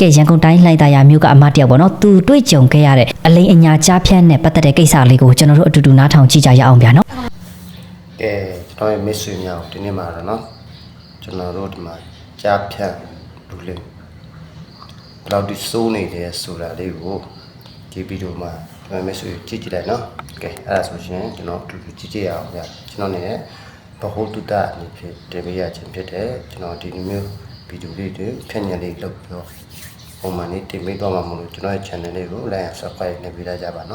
ကဲရန်ကုန်တိုင်းလှိုင်သာယာမြို့ကအမတယောက်ပေါ့နော်သူတွေ့ကြုံခဲ့ရတဲ့အလိန်အညာကြားဖြန့်နဲ့ပတ်သက်တဲ့ကိစ္စလေးကိုကျွန်တော်တို့အတူတူနားထောင်ကြည့်ကြရအောင်ဗျာနော်ကဲကျွန်တော်ရဲ့မိတ်ဆွေများဒီနေ့မှာတော့နော်ကျွန်တော်တို့ဒီမှာကြားဖြန့်လူလေးဘယ်လောက်ဒီစိုးနေလဲဆိုတာလေးကိုဒီဗီဒီယိုမှာကျွန်တော်မိတ်ဆွေကြည့်ကြည့်လိုက်နော်ကဲအဲ့ဒါဆိုရှင်ကျွန်တော်အတူတူကြည့်ကြရအောင်ဗျာကျွန်တော်နေဘဟုတုတ္တအနေဖြင့်တင်ပြရခြင်းဖြစ်တယ်ကျွန်တော်ဒီလိုမျိုးဗီဒီယိုလေးတွေဖြန့်ညင်လေးလုပ်ပြော ပုံမှန်လေးတင်ပေးတော့မှာမလို့ကျွန်တော်ရဲ့ channel လေးကို like and subscribe လုပ်ပေးကြပါเ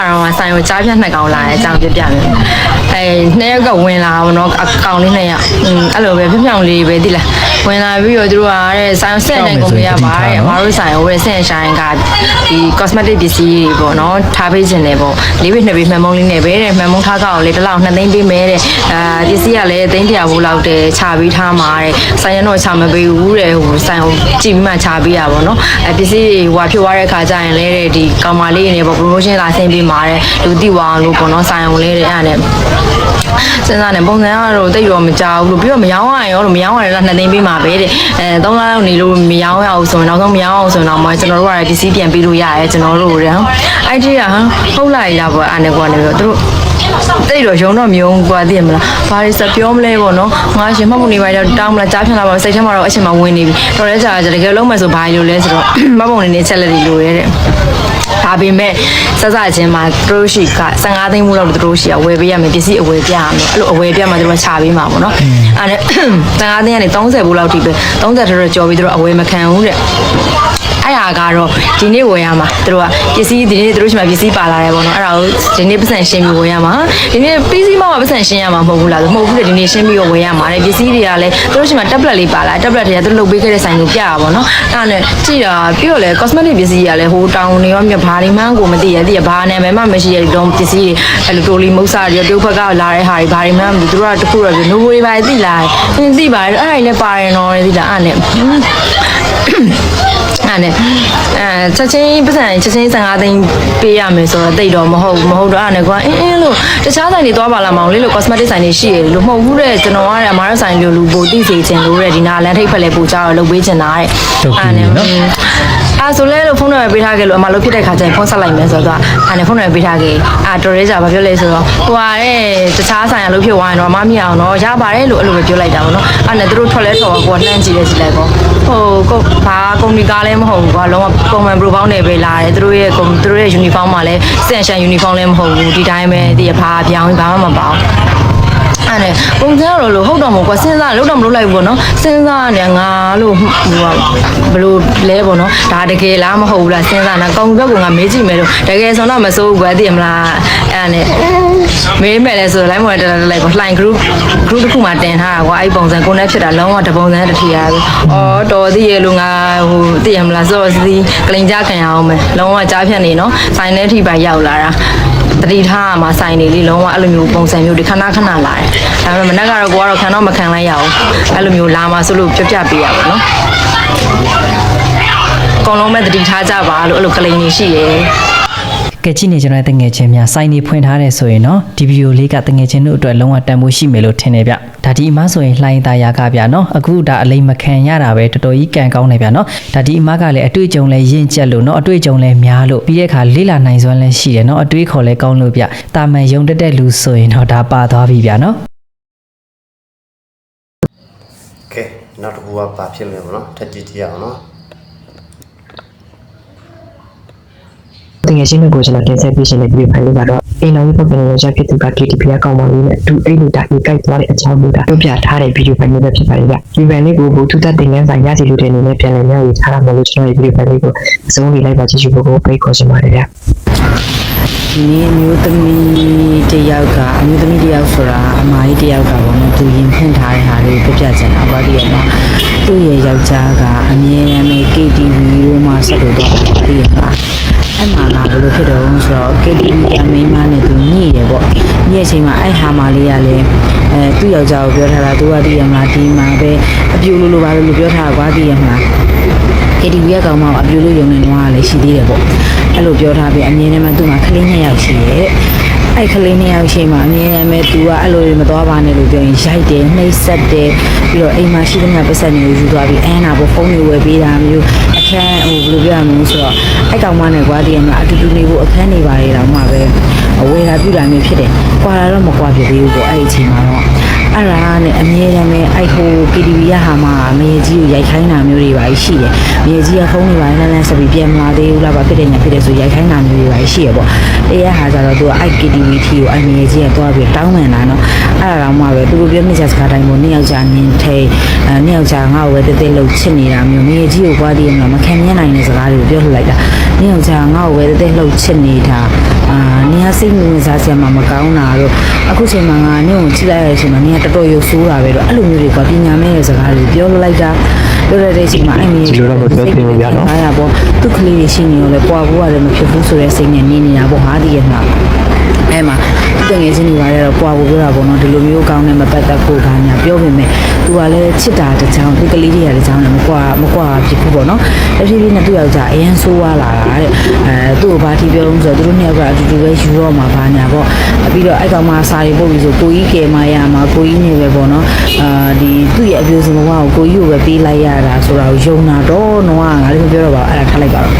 အားလုံးကဆိုင်ကိုကြားပြတ်နှစ်ကောင်လာတဲ့အကြောင်းပြပြမယ်။အဲနှစ်ယောက်ကဝင်လာပါတော့အကောင်လေးနှစ်ယောက်။အင်းအဲ့လိုပဲဖြောင်ဖြောင်လေးပဲဒီလား။ဝင်လာပြီးတော့သူတို့ကတဲ့ဆိုင်ဆက်နိုင်ကုန်မရပါတဲ့။မတို့ဆိုင်ကိုပဲဆက်ရင်ဆိုင်ကဒီ cosmetic ပစ္စည်းတွေပေါ့နော်ထားပေးခြင်းနဲ့ပေါ့။လေးပေနှစ်ပေမှန်မုံလေးနဲ့ပဲတဲ့။မှန်မုံထားကောင်လေးတစ်လောက်နှစ်သိန်းပေးမယ်တဲ့။အာပစ္စည်းကလည်းသိန်းတရာဘူးလောက်တဲ့ချပေးထားမှာတဲ့။ဆိုင်ရတော့ချမပေးဘူးတဲ့။ဟိုဆိုင်ကိုကြည့်ပြီးမှချပေးရပါတော့။အဲပစ္စည်းတွေဟိုဟာဖြစ်သွားတဲ့ခါကျရင်လည်းဒီကောင်မလေးတွေနဲ့ပေါ့ promotion လာဆင်းပြီးမှာတဲ့လူတိဝအောင်လို့ပေါ့နော်ဆိုင်အောင်လေးတဲ့အဲ့ဒါနဲ့စဉ်းစားနေပုံစံကတော့တိတ်တော့မကြောက်ဘူးလို့ပြီးတော့မယောင်းရရင်ရောလို့မယောင်းရရင်လည်းနှစ်သိန်းပေးမှာပဲတဲ့အဲ၃လလောက်နေလို့မယောင်းရအောင်ဆိုရင်နောက်ဆုံးမယောင်းအောင်ဆိုရင်တော့မကျွန်တော်တို့ကလည်းပစ္စည်းပြန်ပေးလို့ရတယ်ကျွန်တော်တို့တဲ့အဲ့ဒီကဟမ်ဟုတ်လိုက်လားပေါ့အဲ့နဲ့ကွာနေပြီးတော့သူတို့တိတ်တော့ရုံတော့မြုံကွာသိရမလားဘာတွေစပြောမလဲပေါ့နော်ငါရှင်မှတ်မှုနေပါတော့တောင်းမလားကြားဖြတ်လာပါစိတ်ထဲမှာတော့အချိန်မှဝင်နေပြီတော်လဲကြာကြာတကယ်လုံးမယ်ဆိုဘာလို့လဲဆိုတော့မှတ်ပုံနေနေချက်လက်တွေလိုရဲတဲ့ ဒါပေမဲ့စစချင်းမှာသူတို့ရှိက15သိန်းမှုလောက်သူတို့ရှိရဝယ်ပေးရမယ်ပစ္စည်းအဝယ်ပြရမယ်အဲ့လိုအဝယ်ပြမှသူတို့ချပေးမှာပေါ့နော်အဲ့ဒါ15သိန်းကနေ30ဘူးလောက်ထိပဲ30ထက်တော့ကြော်ပြီးသူတို့အဝယ်မခံဘူးတဲ့ အဲ့ဟာကတော့ဒီနေ့ဝယ်ရမှာသူတို့ကပစ္စည်းဒီနေ့သူတို့ရှိမှပစ္စည်းပါလာတယ်ပေါ့နော်အဲ့ဒါကိုဒီနေ့ပတ်စံရှင်းပြီးဝယ်ရမှာဒီနေ့ပစ္စည်းမှပတ်စံရှင်းရမှာမဟုတ်ဘူးလားမဟုတ်ဘူးလေဒီနေ့ရှင်းပြီးတော့ဝယ်ရမှာတဲ့ပစ္စည်းတွေကလည်းသူတို့ရှိမှ tablet လေးပါလာ tablet တွေကသူတို့လုပ်ပေးခဲ့တဲ့ဆိုင်ကိုပြရပါတော့နော်အဲ့ဒါနဲ့ကြည့်တာပြီးတော့လေ cosmetic ပစ္စည်းတွေကလည်းဟိုတောင်နေရောမြဘာတွေမှန်းကိုမသိရသိရဘာနာမည်မှမရှိရတော့ပစ္စည်းတွေအဲ့လိုတိုလီမုတ်စာတွေတိုးဖက်ကလာတဲ့ဟာတွေဘာတွေမှန်းမသိသူတို့ကတခုတော့နိုးဝေးပါသိလားအင်းသိပါတယ်အဲ့ဒါတွေလည်းပါတယ်နော်သိလားအဲ့နဲ့ အဲ့နဲ့အဲချက်ချင်းပတ်စံချက်ချင်း15သိန်းပေးရမယ်ဆိုတော့တိတ်တော့မဟုတ်မဟုတ်တော့အဲ့နဲ့ကွာအင်းအင်းလို့တခြားဆိုင်တွေသွားပါလားမအောင်လေးလို့ cosmetic ဆိုင်တွေရှိရလို့မဟုတ်ဘူးတဲ့ကျွန်တော်ကလည်းအမားတို့ဆိုင်လိုလူပိုတိစေချင်လို့တဲ့ဒီနာလန်ထိတ်ဖက်လဲပို့ကြတော့လုပ်ပေးချင်တာတဲ့နဲ့ အဲဆိုလဲလို့ဖုန်းနံပါတ်ပေးထားခဲ့လို့အမလို့ဖြစ်တဲ့ခါကျရင်ဖုန်းဆက်လိုက်မယ်ဆိုတော့အဲ့နဲ့ဖုန်းနံပါတ်ပေးထားခဲ့အာတော်ရဲကြဘာပြောလဲဆိုတော့ဟိုဟာတဲ့တခြားဆိုင်အလုပ်ဖြစ်သွားရင်တော့မမရအောင်တော့ရပါတယ်လို့အဲ့လိုပဲပြောလိုက်တာပေါ့နော်အဲ့နဲ့သူတို့ထွက်လဲထွက်တော့ကိုကလှမ်းကြည့်လဲကြည့်လိုက်ပေါ့ဟိုကိုဘာကုမ္ပဏီကားလည်းမဟုတ်ဘူးကွာလုံးဝပုံမှန် pro ပေါင်းနဲ့ပဲလာတယ်သူတို့ရဲ့သူတို့ရဲ့ uniform မှာလည်းစင်ရှန် uniform လည်းမဟုတ်ဘူးဒီတိုင်းပဲဒီဘာပြောင်းဘာမှမပေါအောင် အဲ့နဲ့ပုံစံတော့လို့ဟုတ်တော့မဟုတ်ကွာစဉ်းစားလို့တော့မလုပ်လိုက်ဘူးပေါ့နော်စဉ်းစားနေငါလို့ဟိုဘလို့လဲပေါ့နော်ဒါတကယ်လားမဟုတ်ဘူးလားစဉ်းစားနေကောင်းဘက်ကငါမေးကြည့်မယ်လို့တကယ်ဆိုတော့မစိုးဘူးကွာသိရမလားအဲ့နဲ့မေးမယ်လဲဆို line ပေါ်တက်တက်လိုက်ပေါ့ line group group တစ်ခုမှတင်ထားတာကွာအဲ့ပုံစံကိုနဲ့ဖြစ်တာလုံးဝတပုံစံတစ်ထီရပဲအော်တော်သေးရဲ့လို့ငါဟိုသိရမလားစောစီကလိန်ကြခံရအောင်မယ်လုံးဝကြားဖြတ်နေနော်ဆိုင်ထဲထိပါရောက်လာတာ တတိထားမှာဆိုင်နေလေးလုံးဝအဲ့လိုမျိုးပုံစံမျိုးဒီခဏခဏလာတယ်။ဒါပေမဲ့မနက်ကတော့ကိုကတော့ခံတော့မခံလိုက်ရအောင်။အဲ့လိုမျိုးလာမှာဆိုလို့ပြပြပေးရပါတော့။အကုန်လုံးပဲတတိထားကြပါလို့အဲ့လိုကလိန်နေရှိရယ် ကဲကြည့်နေကျွန်တော်ရဲ့တငယ်ချင်းများစိုင်းနေဖွင့်ထားတယ်ဆိုရင်နော်ဒီဗီဒီယိုလေးကတငယ်ချင်းတို့အတွက်လုံးဝတန်ဖိုးရှိမယ်လို့ထင်တယ်ဗျဒါဒီအမဆိုရင်လှိုင်းသားရာကဗျနော်အခုဒါအလိမ်မခံရတာပဲတော်တော်ကြီးကံကောင်းတယ်ဗျနော်ဒါဒီအမကလည်းအတွေ့အကြုံလည်းရင့်ကျက်လို့နော်အတွေ့အကြုံလည်းများလို့ပြီးတဲ့အခါလေးလာနိုင်စွမ်းလည်းရှိတယ်နော်အတွေ့ခေါ်လည်းကောင်းလို့ဗျတာမန်ယုံတက်တဲ့လူဆိုရင်တော့ဒါပါသွားပြီဗျနော်ကဲနောက်တစ်ခုကဘာဖြစ်မလဲပေါ့နော်ထပ်ကြည့်ကြည့်ရအောင်နော် တကယ်ရှင်းလို့ကိုကျွန်တော်တင်ဆက်ပေးရှင်တဲ့ဒီဖိုင်လေးကတော့အိမ်တော်ကြီးပုဂ္ဂိုလ်ရဲ့ရပ်ဖြစ်သူက KTP ကကောင်းပါလို့နဲ့အတူအိမ်နေတာကြီးကြိုက်သွားတဲ့အကြောင်းမျိုးဒါပြပြထားတဲ့ဗီဒီယိုဖိုင်လေးပဲဖြစ်ပါတယ်ဗျ။ဒီဖိုင်လေးကိုဘူထူသက်တင်ငန်းဆိုင်ရစီလူတွေအနေနဲ့ပြန်လည်မျှဝေထားရမယ်လို့ကျွန်တော်ရဲ့ဗီဒီယိုဖိုင်လေးကိုအဆုံးလေးလိုက်ပါကြည့်ရှုဖို့ကိုဖိတ်ခေါ်ချင်ပါတယ်ဗျ။ ဒီနေ့အမျိုးသမီးတစ်ယောက်ကအမျိုးသမီးတစ်ယောက်ဆိုတာအမကြီးတစ်ယောက်ကပေါ့နော်သူရင်ဖွင့်ထားတဲ့ဟာလေးကိုပြပြချင်တာပါဒီရမှာသူ့ရဲ့ယောက်ျားကအမြဲတမ်းပဲ KTV တို့မှဆက်လို့တော့ပြီးရမှာအဲ့မှာကဘယ်လိုဖြစ်တော့ဆိုတော့ KTV ကမိန်းမနဲ့သူညှိတယ်ပေါ့ညှိတဲ့အချိန်မှာအဲ့ဟာမလေးကလည်းအဲသူ့ယောက်ျားကိုပြောထားတာသူကတည်ရမှာဒီမှာပဲအပြူလိုလိုပါလို့ပြောထားတာကွာတည်ရမှာ KTV ကကောင်မအပြူလို့ယုံနေတော့လည်းရှိသေးတယ်ပေါ့အဲ့လိုပြောထားပြီးအမြင်နဲ့မှသူ့မှာကလေးနှစ်ယောက်ရှိရဲ့အဲ့ကလေးနှစ်ယောက်ရှိမှအမြဲတမ်းပဲ तू ကအဲ့လိုတွေမသွားပါနဲ့လို့ပြောရင်ရိုက်တယ်နှိပ်စက်တယ်ပြီးတော့အိမ်မှာရှိတဲ့ပတ်စံတွေကိုယူသွားပြီးအဲနာဖို့ဖုန်းတွေဝယ်ပေးတာမျိုးအခန်းဟိုဘယ်လိုပြောရမလဲဆိုတော့အဲ့ကောင်မနဲ့ကွာတည်းမှာအတူတူနေဖို့အခန်းနေပါလေတော့မှပဲဝယ်တာပြတာမျိုးဖြစ်တယ်ကွာလာတော့မကွာဖြစ်သေးဘူးပေါ့အဲ့ဒီအချိန်မှာတော့ အဲ့ဒါနဲ့အမြဲတမ်းပဲအဲ့ဟို KTV ရဟာမှာမရေကြီးကိုရိုက်ခိုင်းတာမျိုးတွေပါရှိတယ်မရေကြီးကဖုန်းတွေပါလန်းလန်းဆက်ပြီးပြန်မလာသေးဘူးလားဗာဖြစ်တယ်ညာဖြစ်တယ်ဆိုရိုက်ခိုင်းတာမျိုးတွေပါရှိရပေါ့တရားဟာကြတော့သူကအဲ့ KTV ထီကိုအဲ့မရေကြီးကသွားပြီးတောင်းပန်လာတော့အဲ့ဒါတော့မှပဲသူတို့ပြောမိချက်စကားတိုင်းကိုနှစ်ယောက်ကြာနင်းထိန်အဲနှစ်ယောက်ကြာငါ့ကိုပဲတဲတဲလှုပ်ချစ်နေတာမျိုးမရေကြီးကိုကွာတည်းမှာမခံမြင်နိုင်တဲ့စကားတွေကိုပြောလှလိုက်တာနှစ်ယောက်ကြာငါ့ကိုပဲတဲတဲလှုပ်ချစ်နေတာ အာနေရာစိတ်ဝင်စားစရာမှမကောင်းတာတော့အခုချိန်မှာငါနင့်ကိုကြည့်လိုက်ရတဲ့အချိန်မှာနေရာတော်တော်ရုပ်ဆိုးတာပဲတော့အဲ့လိုမျိုးတွေကပညာမဲ့တဲ့စကားတွေပြောလိုက်တာပြောရတဲ့အချိန်မှာအဲ့မရေကြီးအားရပေါ့သူ့ကလေးတွေရှိနေရောလေပွာဖို့ရတယ်မဖြစ်ဘူးဆိုတဲ့စိတ်နဲ့နေနေတာပေါ့ဟာဒီရမှာ အဲမှာသူငယ်ချင်းတွေပါရတော့ပွာဖို့ပြောတာပေါ့နော်ဒီလိုမျိုးကောင်းနေမပတ်သက်ဖို့ခါညာပြောပေမဲ့သူကလည်းချစ်တာတစ်ချောင်းသူကလေးတွေကတစ်ချောင်းလည်းမကွာမကွာဖြစ်ဘူးပေါ့နော်တဖြည်းဖြည်းနဲ့သူ့ယောက်ျားအရန်ဆိုးွားလာတာတဲ့အဲသူ့ကိုဘာတီပြောလို့ဆိုတော့သူတို့နှစ်ယောက်ကအတူတူပဲယူတော့မှာဘာညာပေါ့ပြီးတော့အဲ့ကောင်မှစာရီပုတ်ပြီးဆိုကိုကြီးကယ်မရမှာကိုကြီးနေပဲပေါ့နော်အာဒီသူ့ရဲ့အပြိုစင်ဘဝကိုကိုကြီးကိုပဲပေးလိုက်ရတာဆိုတာကိုယုံတာတော့တော့ငါလည်းမပြောတော့ပါဘူးအဲ့ဒါထားလိုက်ပါတော့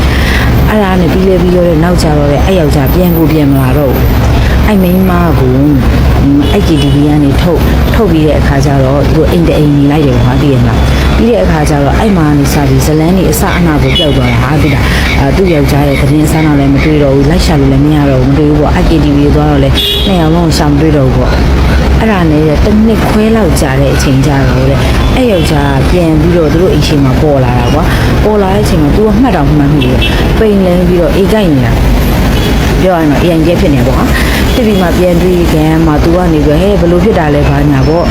အဲ့ဒါနဲ့ပြီးလဲပြီးရောတဲ့နောက်ကြတော့လေအဲ့ယောက်ျားပြန်ကိုပြန်မလာတော့ဘူး အဲ့မိန်းမကိုအဲ့ KTV ကနေထုတ်ထုတ်ပြီးတဲ့အခါကျတော့သူတို့အိမ်တအိမ်နေလိုက်တယ်ဟာတည်ရမလားပြီးတဲ့အခါကျတော့အဲ့မှာနေစားပြီးဇလန်းနေအစအနာကိုပျောက်သွားတာဟာတိတာအဲသူ့ယောက်ျားရဲ့သတင်းအစနာလည်းမတွေ့တော့ဘူးလိုက်ရှာလို့လည်းမရတော့ဘူးမတွေ့ဘူးပေါ့အဲ့ KTV သွားတော့လေနှစ်ယောက်လုံးရှာမတွေ့တော့ဘူးပေါ့အဲ့ဒါနဲ့တစ်နှစ်ခွဲလောက်ကြာတဲ့အချိန်ကြာတော့လေအဲ့ယောက်ျားပြန်ပြီးတော့သူတို့အိမ်ရှိမှာပေါ်လာတာကွာပေါ်လာတဲ့အချိန်မှာ तू ကမှတ်တော့မှတ်မိတယ်ပိန်လဲပြီးတော့အေးကိုက်နေတာပြောရရင်တော့အရင်ကျဖြစ်နေပေါ့ဟာ ဖြစ်ပြီးမှပြန်တွေ့ခင်မှာ तू ကနေပြီးဟဲ့ဘယ်လိုဖြစ်တာလဲဘာညာပေါ့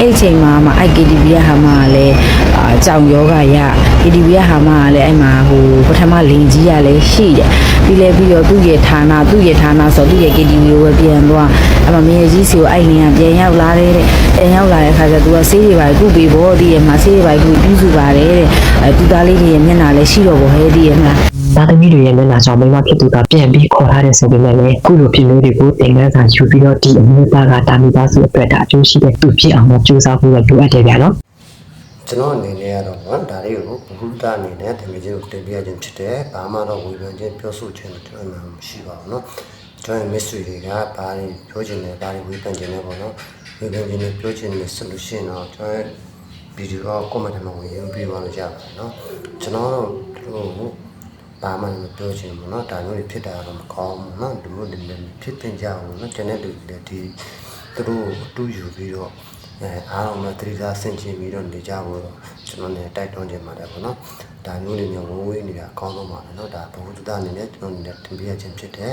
အဲ့အချိန်မှာမှ IKTV ရဟာမှာလည်းအာကြောင်ယောဂရ KTV ရဟာမှာလည်းအဲ့မှာဟိုပထမလင်ကြီးရလည်းရှိတယ်ပြီးလဲပြီးတော့သူ့ရဲ့ဌာနသူ့ရဲ့ဌာနဆိုသူ့ရဲ့ KTV ကိုပဲပြန်သွားအဲ့မှာမြေကြီးစီကိုအဲ့နေကပြန်ရောက်လာတယ်တဲ့ပြန်ရောက်လာတဲ့ခါကျ तू ကဆေးတွေပါကုပေးဖို့ဒီရဲ့မှာဆေးတွေပါကုပြုစုပါတယ်တဲ့အဲသူသားလေးတွေရဲ့မျက်နှာလည်းရှိတော့ဗောဟဲ့ဒီရဲ့မှာသားသမီးတွေရဲ့မျက်နှာကြောင့်မိမဖြစ်သူကပြန်ပြီးခေါ်ထားတဲ့ဆိုပေမဲ့လည်းခုလိုဖြစ်လို့တွေကိုသင်ခန်းစာယူပြီးတော့ဒီအမျိုးသားကတာမီသားစုအတွက်ဒါအကျိုးရှိတဲ့သူဖြစ်အောင်စူးစမ်းဖို့တော့လိုအပ်တယ်ဗျာနော်ကျွန်တော်အနေနဲ့ကတော့နော်ဒါလေးကိုဘုဒ္ဓအနေနဲ့တကယ်ကြီးကိုတင်ပြခြင်းဖြစ်တယ်။ဘာမှတော့ဝေဖန်ခြင်းပြောဆိုခြင်းတို့အမှန်မရှိပါဘူးနော်။ကျွန်တော် mystery တွေကဘာတွေပြောခြင်းလဲဘာတွေဝေဖန်ခြင်းလဲပေါ့နော်။ဝေဖန်ခြင်းနဲ့ပြောခြင်းနဲ့ solution တော့ကျွန်တော်ဗီဒီယိုက comment မှာဝင်ရေးပေးပါလို့ရပါတယ်နော်။ကျွန်တော်တို့ဟိုဘာမှမပြောခြင်းဘူးနော်။ဒါမျိုးတွေဖြစ်တာတော့မကောင်းဘူးနော်။ဒီလိုတွေဖြစ်တင်ကြအောင်နော်။ကျွန်တော်တို့ဒီသူတို့အတူယူပြီးတော့ အဲအားလုံးလည်းသတိထားဆင်ခြင်ပြီးတော့နေကြဖို့တော့ကျွန်တော်လည်းတိုက်တွန်းချင်ပါတယ်ပေါ့နော်ဒါမျိုးတွေမျိုးဝဝေးနေတာအကောင်းဆုံးပါပဲနော်ဒါဘဝတ္တအနေနဲ့ကျွန်တော်အနေနဲ့တင်ပြရခြင်းဖြစ်တယ်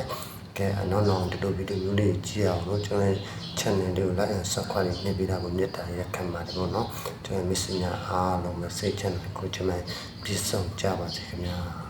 ကဲအနောက်နောက်ဒီလိုဗီဒီယိုမျိုးလေးကြည့်အောင်လို့ကျွန်တော် channel လေးကို like and subscribe နှိပ်ပေးတာကိုမြတ်တာရက်ခံပါတယ်ပေါ့နော်ကျွန်တော် message များအားလုံးပဲစိတ်ချမ်းကိုချမ်းပြည့်စုံကြပါစေခင်ဗျာ